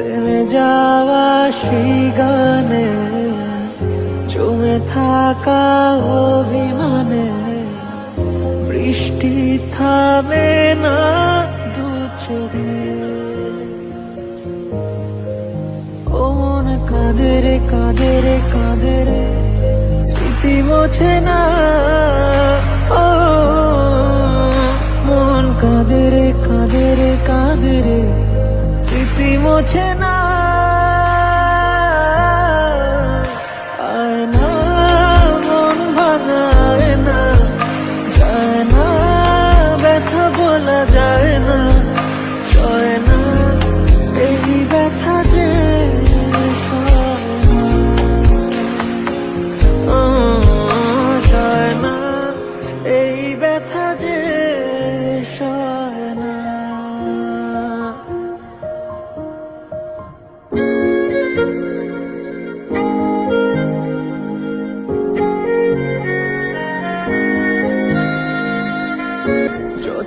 থেমে যাওয়া সেই গানে জমে থাকা অভিমানে, বৃষ্টি থামে না দু চোখে। ও মন কাঁদে রে কাঁদে রে কাঁদে রে, স্মৃতি মোছে না স্মৃতি মোছে না।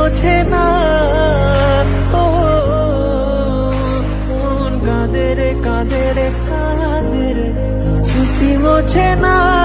মোছে না। ও মন কাঁদে রে কাঁদে রে রে। স্মৃতি মোছে না।